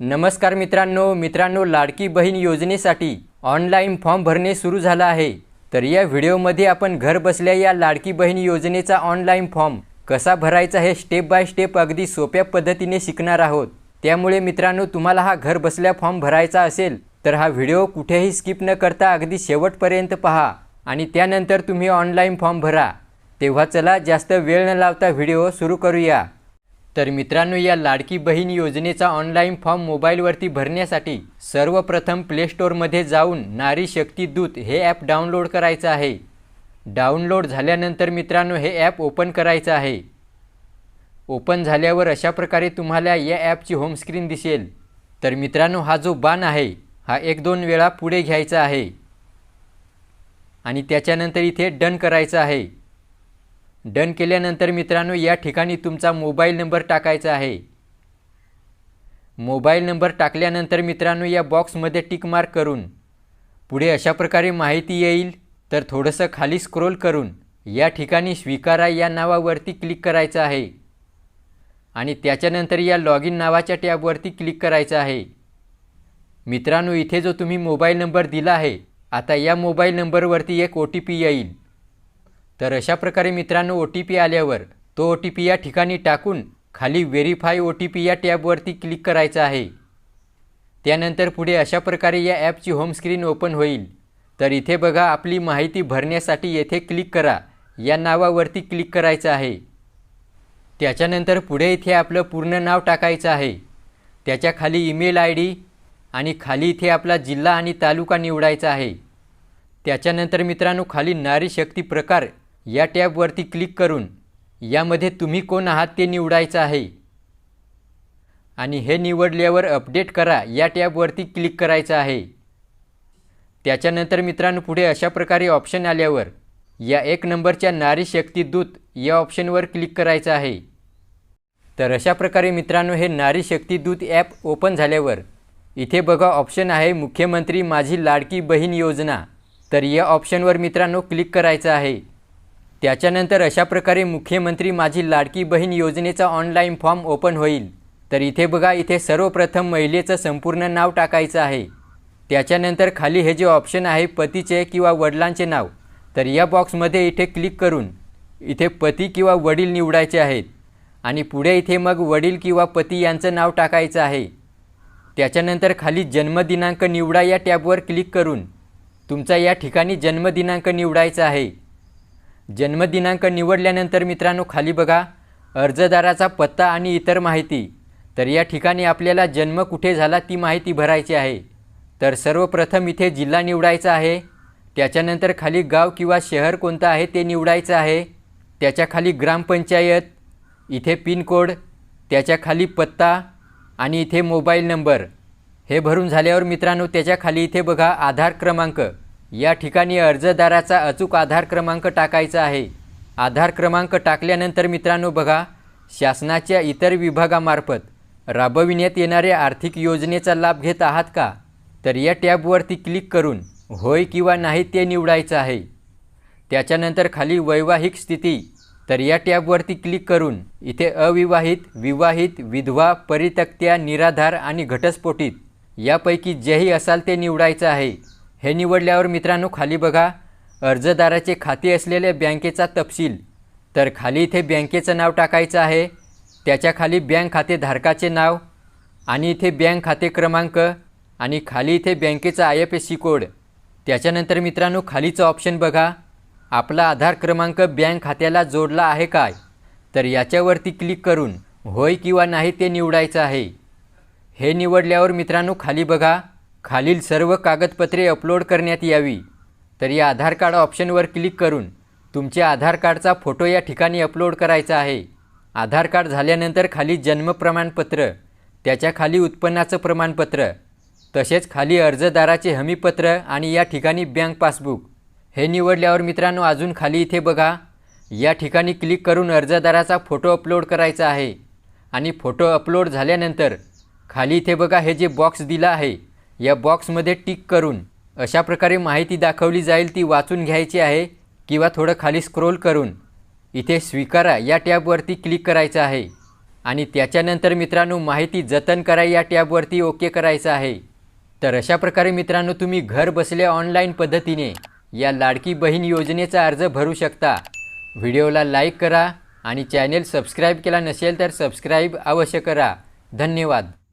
नमस्कार मित्रांनो मित्रांनो लाडकी बहीण योजनेसाठी ऑनलाईन फॉर्म भरणे सुरू झालं आहे. तर या व्हिडिओमध्ये आपण घर बसल्या या लाडकी बहीण योजनेचा ऑनलाईन फॉर्म कसा भरायचा हे स्टेप बाय स्टेप अगदी सोप्या पद्धतीने शिकणार आहोत. त्यामुळे मित्रांनो तुम्हाला हा घर बसल्या फॉर्म भरायचा असेल तर हा व्हिडिओ कुठेही स्किप न करता अगदी शेवटपर्यंत पहा आणि त्यानंतर तुम्ही ऑनलाईन फॉर्म भरा. तेव्हा चला जास्त वेळ न लावता व्हिडिओ सुरू करूया. तर मित्रांनो या लाडकी बहीण योजनेचा ऑनलाईन फॉर्म मोबाईलवरती भरण्यासाठी सर्वप्रथम प्ले स्टोअरमध्ये जाऊन नारी शक्ती दूत हे ॲप डाउनलोड करायचं आहे. डाउनलोड झाल्यानंतर मित्रांनो हे ॲप ओपन करायचं आहे. ओपन झाल्यावर अशा प्रकारे तुम्हाला या ॲपची होमस्क्रीन दिसेल. तर मित्रांनो हा जो बाण आहे हा एक दोन वेळा पुढे घ्यायचा आहे. आणि त्याच्यानंतर इथे डन करायचं आहे. डन केल्यानंतर मित्रांनो या ठिकाणी तुमचा मोबाईल नंबर टाकायचा आहे. मोबाईल नंबर टाकल्यानंतर मित्रांनो या बॉक्समध्ये टिक मार्क करून पुढे अशा प्रकारे माहिती येईल. तर थोडंसं खाली स्क्रोल करून या ठिकाणी स्वीकारा या नावावरती क्लिक करायचं आहे. आणि त्याच्यानंतर या लॉग इन नावाच्या टॅबवरती क्लिक करायचं आहे. मित्रांनो इथे जो तुम्ही मोबाईल नंबर दिला आहे आता या मोबाईल नंबरवरती एक ओ टी पी येईल. तर अशा प्रकारे मित्रांनो ओ टी पी आल्यावर तो ओ टी पी या ठिकाणी टाकून खाली व्हेरीफाय ओ टी पी या टॅबवरती क्लिक करायचं आहे. त्यानंतर पुढे अशा प्रकारे या ॲपची होम स्क्रीन ओपन होईल. तर इथे बघा आपली माहिती भरण्यासाठी येथे क्लिक करा. या नावावरती क्लिक करायचं आहे. त्याच्यानंतर पुढे इथे आपलं पूर्ण नाव टाकायचं आहे. त्याच्याखाली ईमेल आय डी आणि खाली इथे आपला जिल्हा आणि तालुका निवडायचा आहे. त्याच्यानंतर मित्रांनो खाली नारी शक्ती प्रकार या टॅबवरती क्लिक करून यामध्ये तुम्ही कोण आहात ते निवडायचं आहे. आणि हे निवडल्यावर अपडेट करा या टॅबवरती क्लिक करायचं आहे. त्याच्यानंतर मित्रांनो पुढे अशा प्रकारे ऑप्शन आल्यावर या एक नंबरच्या नारी शक्ती दूत या ऑप्शनवर क्लिक करायचं आहे. तर अशा प्रकारे मित्रांनो हे नारी शक्ती दूत ॲप ओपन झाल्यावर इथे बघा ऑप्शन आहे मुख्यमंत्री माझी लाडकी बहीण योजना. तर या ऑप्शनवर मित्रांनो क्लिक करायचं आहे. त्याच्यानंतर अशा प्रकारे मुख्यमंत्री माझी लाडकी बहीण योजनेचा ऑनलाईन फॉर्म ओपन होईल. तर इथे बघा इथे सर्वप्रथम महिलेचं संपूर्ण नाव टाकायचं आहे. त्याच्यानंतर खाली हे जे ऑप्शन आहे पतीचे किंवा वडिलांचे नाव तर या बॉक्समध्ये इथे क्लिक करून इथे पती किंवा वडील निवडायचे आहेत. आणि पुढे इथे मग वडील किंवा पती यांचं नाव टाकायचं आहे. त्याच्यानंतर खाली जन्मदिनांक निवडा या टॅबवर क्लिक करून तुमचा या ठिकाणी जन्मदिनांक निवडायचा आहे. जन्मदिनांक निवडल्यानंतर मित्रांनो खाली बघा अर्जदाराचा पत्ता आणि इतर माहिती. तर या ठिकाणी आपल्याला जन्म कुठे झाला ती माहिती भरायची आहे. तर सर्वप्रथम इथे जिल्हा निवडायचा आहे. त्याच्यानंतर खाली गाव किंवा शहर कोणतं आहे ते निवडायचं आहे. त्याच्याखाली ग्रामपंचायत इथे पिनकोड त्याच्याखाली पत्ता आणि इथे मोबाईल नंबर. हे भरून झाल्यावर मित्रांनो त्याच्याखाली इथे बघा आधार क्रमांक. या ठिकाणी अर्जदाराचा अचूक आधार क्रमांक टाकायचा आहे. आधार क्रमांक टाकल्यानंतर मित्रांनो बघा शासनाच्या इतर विभागामार्फत राबविण्यात येणाऱ्या आर्थिक योजनेचा लाभ घेत आहात का? तर या टॅबवरती क्लिक करून होय किंवा नाही ते निवडायचं आहे. त्याच्यानंतर खाली वैवाहिक स्थिती तर या टॅबवरती क्लिक करून इथे अविवाहित विवाहित विधवा परित्यक्त्या निराधार आणि घटस्फोटित यापैकी जेही असाल ते निवडायचं आहे. हे निवडल्यावर मित्रांनो खाली बघा अर्जदाराचे खाते असलेल्या बँकेचा तपशील. तर खाली इथे बँकेचं नाव टाकायचं आहे. त्याच्याखाली बँक खाते धारकाचे नाव आणि इथे बँक खाते क्रमांक आणि खाली इथे बँकेचा I F S C code. त्याच्यानंतर मित्रांनो खालीचं ऑप्शन बघा. आपला आधार क्रमांक बँक खात्याला जोडला आहे काय? तर याच्यावरती क्लिक करून होय किंवा नाही ते निवडायचं आहे. हे निवडल्यावर मित्रांनो खाली बघा. खालील सर्व कागदपत्रे अपलोड करण्यात यावी. तर या आधार कार्ड ऑप्शनवर क्लिक करून तुमच्या आधार कार्डचा फोटो या ठिकाणी अपलोड करायचा आहे. आधार कार्ड झाल्यानंतर खाली जन्म प्रमाणपत्र त्याच्याखाली उत्पन्नाचं प्रमाणपत्र तसेच खाली अर्जदाराचे हमीपत्र आणि या ठिकाणी बँक पासबुक. हे निवडल्यावर मित्रांनो अजून खाली इथे बघा. या ठिकाणी क्लिक करून अर्जदाराचा फोटो अपलोड करायचा आहे. आणि फोटो अपलोड झाल्यानंतर खाली इथे बघा हे जे बॉक्स दिला आहे या बॉक्समध्ये टिक करून अशा प्रकारे माहिती दाखवली जाईल ती वाचून घ्यायची आहे किंवा थोडं खाली स्क्रोल करून इथे स्वीकारा या टॅबवरती क्लिक करायचं आहे. आणि त्याच्यानंतर मित्रांनो माहिती जतन करा या टॅबवरती ओके करायचं आहे. तर अशा प्रकारे मित्रांनो तुम्ही घर बसल्या ऑनलाईन पद्धतीने या लाडकी बहीण योजनेचा अर्ज भरू शकता. व्हिडिओला लाईक करा आणि चॅनेल सबस्क्राईब केला नसेल तर सबस्क्राईब अवश्य करा. धन्यवाद.